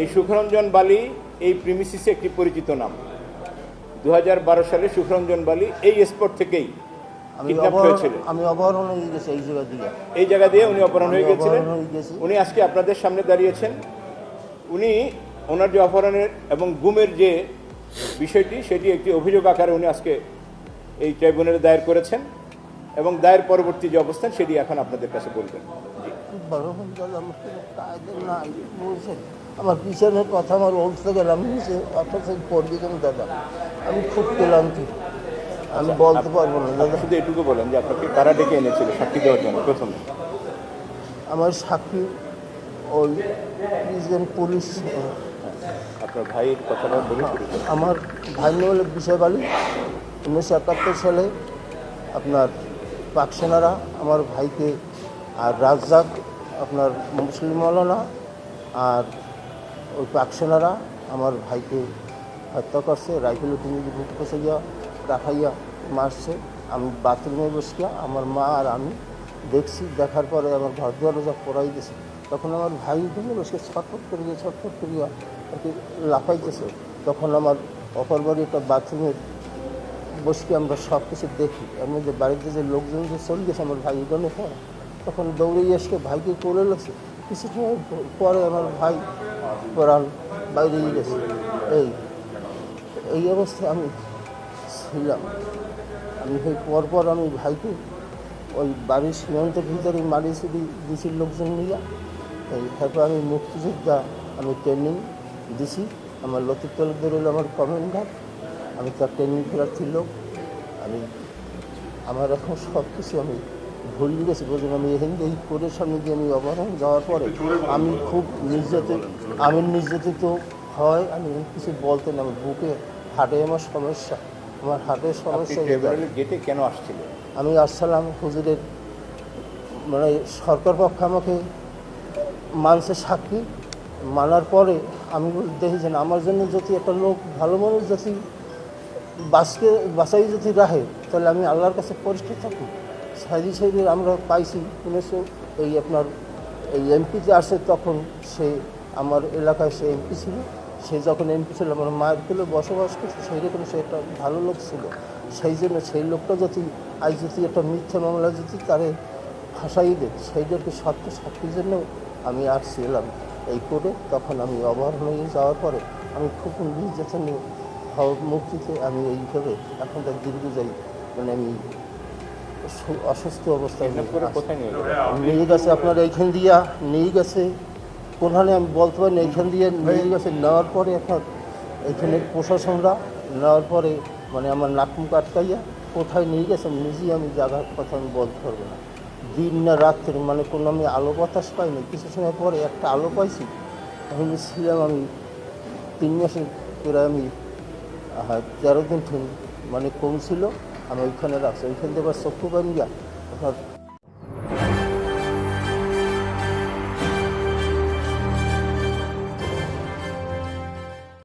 এই সুখরঞ্জন বালি এই প্রিমিসিসে একটি পরিচিত নাম। দু হাজার বারো সালে সুখরঞ্জন বালি এই স্পট থেকেই আমি অপহরণ হয়ে গেছি এই জায়গা দিয়ে। এই জায়গা দিয়ে উনি অপহরণ হয়ে গেছিলেন। উনি আজকে আপনাদের সামনে দাঁড়িয়েছেন। উনি ওনার যে অপহরণের এবং গুমের যে বিষয়টি সেটি একটি অভিযোগ আকারে উনি আজকে এই ট্রাইব্যুনালে দায়ের করেছেন এবং দায়ের পরবর্তী যে অবস্থান সেটি এখন আপনাদের কাছে বলবেন। আমার পিছনের কথা আমার বলতে গেলাম নিচে অথচ পড়বে কেন দাদা। আমি খুব ক্লান্তি। আমি বলতে পারব না দাদা। শুধু এটুকু বলেন যে আপনাকে কারা ডেকে এনেছিল সাক্ষী দেওয়ার জন্য প্রথমে? আমার সাক্ষী ওই পুলিশ আপনার ভাইয়ের কথাটা বলে আমার ভাই হলো বিষয় বালি। উনিশশো একাত্তর সালে আপনার পাকসেনারা আমার ভাইকে আর রাজ্জাক আপনার মুসলিম মৌলানা আর ওই পাকসেনারা আমার ভাইকে হত্যা করছে, রাইফেলে তুমি বুক কষে গিয়া রাখাইয়া মারছে। আমি বাথরুমে বসিয়া আমার মা আর আমি দেখছি, দেখার পরে আমার ঘর দরজা পড়াই দিয়েছে তখন আমার ভাই উঠে বসে ছটফট করিয়া ছটফট করিয়া আর কি লাফাইতেছে। তখন আমার অপর বাড়ি একটা বাথরুমের বসকে আমরা সব কিছু দেখি। আমি যে বাড়িতে যে লোকজন যে চলে গেছে, আমার ভাই উঠানে পর তখন দৌড়ে এসে ভাইকে করে লেছে কিছু সময় পরে আমার ভাই প্রাণ বাইরে গেছে। এই এই অবস্থায় আমি ছিলাম। আমি সেই পরপর আমি ভাইকে ওই বাড়ির সীমান্তের ভিতরে মারি ছুটি দিছি লোকজন নিয়ে এই, তারপর আমি মুক্তিযোদ্ধা আমি ট্রেনিং দিছি। আমার লতিফ তালুকদার হলো আমার কমেন্ডার আমি তার ট্রেনিং প্রার্থী লোক আমি, আমার এখন সব কিছু আমি ভুলে গেছে বুঝুন আমি এখান থেকে এই কোর্টের সামনে দিয়ে আমি অবরোধ যাওয়ার পরে আমি খুব নির্যাতিত আমি নির্যাতিত হয় আমি কিছু বলতে না আমার বুকে হাটে আমার সমস্যা আমার হাটের সমস্যা। গেটে কেন আসছিলেন আমি আসসালাম হুজুরের মানে সরকার পক্ষ আমাকে মানছে সাক্ষী মানার পরে আমি দেখি যে আমার জন্য যদি একটা লোক ভালো মানুষ যদি বাসকে বাসাই যদি রাখে তাহলে আমি আল্লাহর কাছে পরিষ্কার থাকি সাইদি সাইদের আমরা পাইছি, উনিশশো এই আপনার এই এমপিতে আসে তখন সে আমার এলাকায় সে এমপি ছিল। সে যখন এমপি ছিল, আমার মায়ের তুলে বসবাস করছে, সেই রকম সে একটা ভালো লোক ছিল। সেই জন্য সেই লোকটা যদি আজ যদি একটা মিথ্যা মামলা যদি তারে ফাঁসাই দেয় সেইটাকে সত্য সাক্ষীর জন্য আমি আসছিলাম এই করে তখন আমি অবহেলা হয়ে যাওয়ার পরে আমি খুব নির্যাতনে মুক্তিতে আমি এইভাবে এখন তার দীর্ঘ যাই মানে আমি অসুস্থ অবস্থায় নিয়ে গেছে? আপনার এইখান দিয়া নিয়ে গেছে। কোনখানে আমি বলতে পারি না এইখান দিয়ে নিয়ে গেছে। নেওয়ার পরে আপনার এইখানে প্রশাসনরা নেওয়ার পরে মানে আমার নাকমুখ আটকাইয়া কোথায় নিয়ে গেছে নিজেই আমি জায়গার কথা আমি বলতে পারব না। দিন না রাত্রে মানে কোনো আমি আলো বাতাস পাইনি কিছু সময় পরে একটা আলো পাইছি। তখন ছিলাম আমি তিন মাসে প্রায় আমি তেরো দিন মানে কম ছিল। আমি ওইখানে রাখছি ওইখান থেকে আবার চক্ষু বানিয়া আপনার